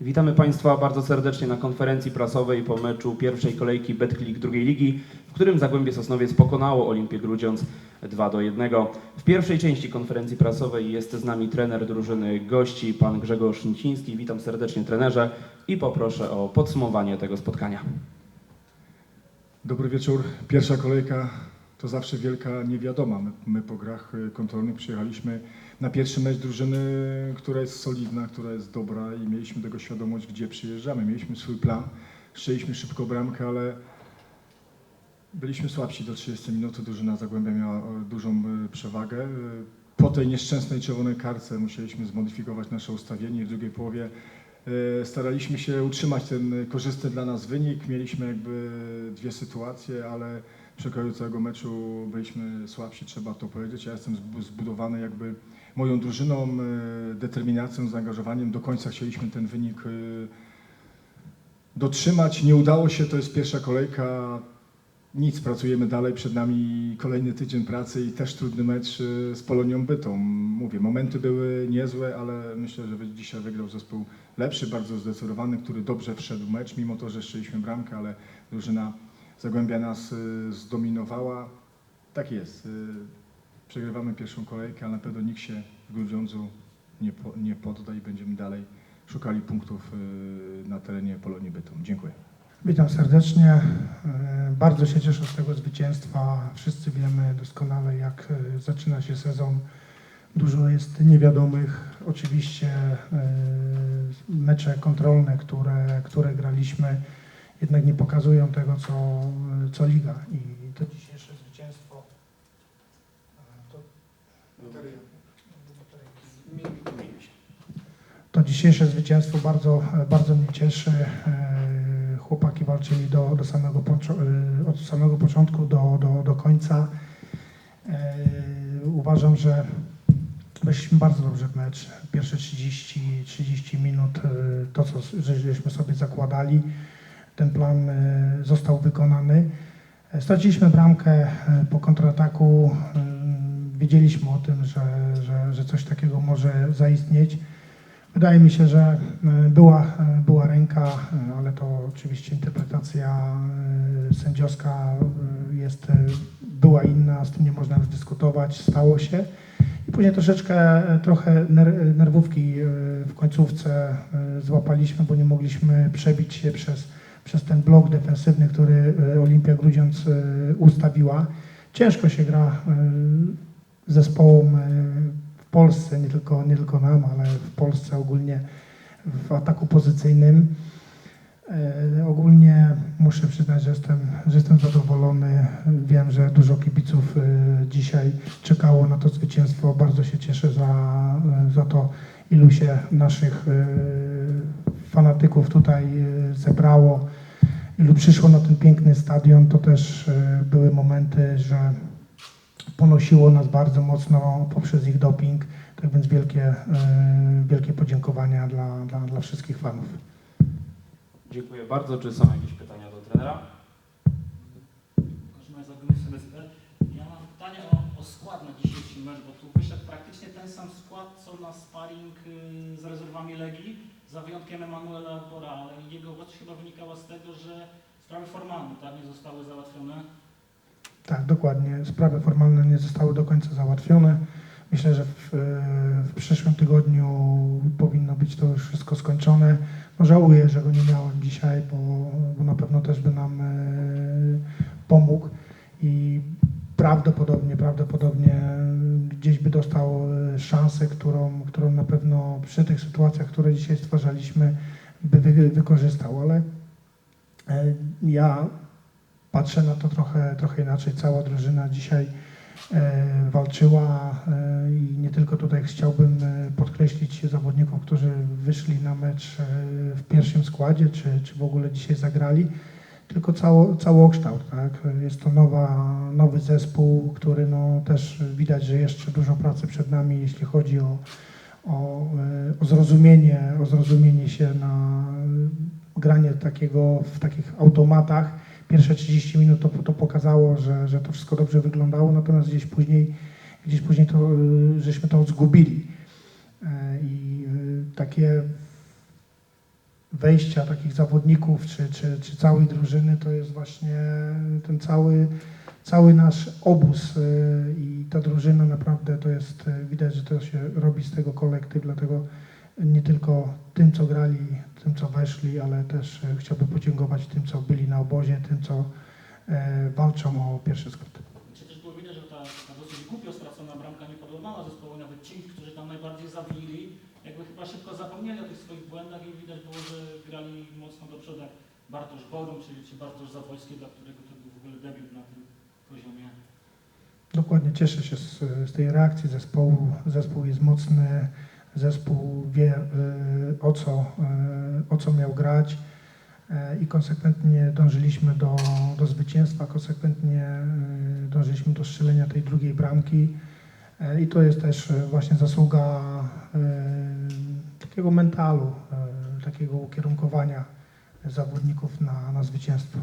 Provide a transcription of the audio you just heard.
Witamy Państwa bardzo serdecznie na konferencji prasowej po meczu pierwszej kolejki Betclick drugiej ligi, w którym Zagłębie Sosnowiec pokonało Olimpię Grudziądz 2 do 1. W pierwszej części konferencji prasowej jest z nami trener drużyny gości, pan Grzegorz Niciński. Witam serdecznie trenerze i poproszę o podsumowanie tego spotkania. Dobry wieczór. Pierwsza kolejka to zawsze wielka niewiadoma. My, my po grach y, kontrolnych przyjechaliśmy na pierwszy mecz drużyny, która jest solidna, która jest dobra i mieliśmy tego świadomość, gdzie przyjeżdżamy. Mieliśmy swój plan, strzeliśmy szybko bramkę, ale byliśmy słabsi do 30 minut. Drużyna Zagłębia miała dużą e, przewagę. Po tej nieszczęsnej czerwonej karce musieliśmy zmodyfikować nasze ustawienie w drugiej połowie E, Staraliśmy się utrzymać ten korzystny dla nas wynik. Mieliśmy jakby dwie sytuacje, ale przy okazji całego meczu byliśmy słabsi, trzeba to powiedzieć. Ja jestem zbu- zbudowany jakby moją drużyną, e, determinacją, zaangażowaniem. Do końca chcieliśmy ten wynik e, dotrzymać. Nie udało się, to jest pierwsza kolejka. Nic, pracujemy dalej, przed nami kolejny tydzień pracy i też trudny mecz e, z Polonią Bytą. Mówię, momenty były niezłe, ale myślę, że dzisiaj wygrał zespół lepszy, bardzo zdecydowany, który dobrze wszedł mecz, mimo to, że strzeliśmy bramkę, ale drużyna Zagłębia nas y, zdominowała. Tak jest. y, Przegrywamy pierwszą kolejkę, ale na pewno nikt się w Grudziądzu nie, po, nie podda i będziemy dalej szukali punktów y, na terenie Polonii Bytom. Dziękuję. Witam serdecznie. Bardzo się cieszę z tego zwycięstwa. Wszyscy wiemy doskonale, jak zaczyna się sezon. Dużo jest niewiadomych. Oczywiście mecze kontrolne, które, które graliśmy, jednak nie pokazują tego, co, co liga. I to dzisiejsze zwycięstwo. e, To, dzisiejsze zwycięstwo bardzo, bardzo mnie cieszy. E, Chłopaki walczyli do, do samego, e, od samego początku do, do, do końca. Uważam, że weszliśmy bardzo dobrze w mecz. Pierwsze 30, 30 minut, to co że- żeśmy sobie zakładali, ten plan e, został wykonany. E, Straciliśmy bramkę e, po kontrataku. e, Wiedzieliśmy o tym, że, że, że coś takiego może zaistnieć. Wydaje mi się, że była, była ręka, ale to oczywiście interpretacja sędziowska jest, była inna, z tym nie można już dyskutować, stało się. I później troszeczkę, trochę ner- nerwówki w końcówce złapaliśmy, bo nie mogliśmy przebić się przez, przez ten blok defensywny, który e, Olimpia Grudziądz e, ustawiła. Ciężko się gra e, zespołom w Polsce, nie tylko, nie tylko nam, ale w Polsce ogólnie w ataku pozycyjnym. Ogólnie muszę przyznać, że jestem, że jestem zadowolony. Wiem, że dużo kibiców dzisiaj czekało na to zwycięstwo. Bardzo się cieszę za, za to, ilu się naszych fanatyków tutaj zebrało, przyszło na ten piękny stadion. To też e, były momenty, że ponosiło nas bardzo mocno poprzez ich doping. Tak więc wielkie, e, wielkie podziękowania dla, dla, dla wszystkich fanów. Dziękuję bardzo. Czy są jakieś pytania do trenera? Ja mam pytanie o, o skład na dzisiejszy mecz, bo tu wyszedł praktycznie ten sam skład, co na sparring y, z rezerwami Legii, za wyjątkiem Emanuela Arbora, ale jego obecność chyba wynikała z tego, że sprawy formalne tak nie zostały załatwione. Tak, dokładnie. Sprawy formalne nie zostały do końca załatwione. Myślę, że w, w przyszłym tygodniu powinno być to już wszystko skończone. No, żałuję, że go nie miałem dzisiaj, bo, bo na pewno też by nam e, pomógł i prawdopodobnie, prawdopodobnie gdzieś by dostał e, szansę, którą, którą na pewno przy tych sytuacjach, które dzisiaj stwarzaliśmy, by wy, wykorzystał, ale e, ja patrzę na to trochę, trochę inaczej. Cała drużyna dzisiaj e, walczyła i nie tylko tutaj chciałbym podkreślić zawodników, którzy wyszli na mecz w pierwszym składzie, czy, czy w ogóle dzisiaj zagrali, tylko cało, całokształt. Tak? Jest to nowa, nowy zespół, który no, też widać, że jeszcze dużo pracy przed nami, jeśli chodzi o, o, e, o zrozumienie, o zrozumienie się na granie takiego w takich automatach pierwsze 30 minut to, to pokazało, że, że to wszystko dobrze wyglądało, natomiast gdzieś później, gdzieś później to, y, żeśmy to zgubili. E, I takie wejścia takich zawodników czy, czy, czy całej drużyny to jest właśnie ten cały, cały nasz obóz y, i ta drużyna naprawdę to jest, y, widać, że to się robi z tego kolektyw, dlatego nie tylko tym, co grali, tym, co weszli, ale też y, chciałbym podziękować tym, co byli na obozie, tym, co e, walczą o pierwszy skrót. Czy też było widać, że ta, ta dosyć głupio stracona bramka nie podobała zespołowi, nawet ci, którzy tam najbardziej zawinili, jakby chyba szybko zapomnieli o tych swoich błędach i widać było, że grali mocno do przodu, jak Bartosz Borum, czyli czy Bartosz Zawojski, dla którego to był w ogóle debiut na tym poziomie. Dokładnie cieszę się z, z tej reakcji zespołu. Zespół jest mocny, zespół wie y, o co, y, o co miał grać y, i konsekwentnie dążyliśmy do, do zwycięstwa, konsekwentnie dążyliśmy do strzelenia tej drugiej bramki i to jest też właśnie zasługa takiego mentalu, y, takiego ukierunkowania zawodników na, na zwycięstwo.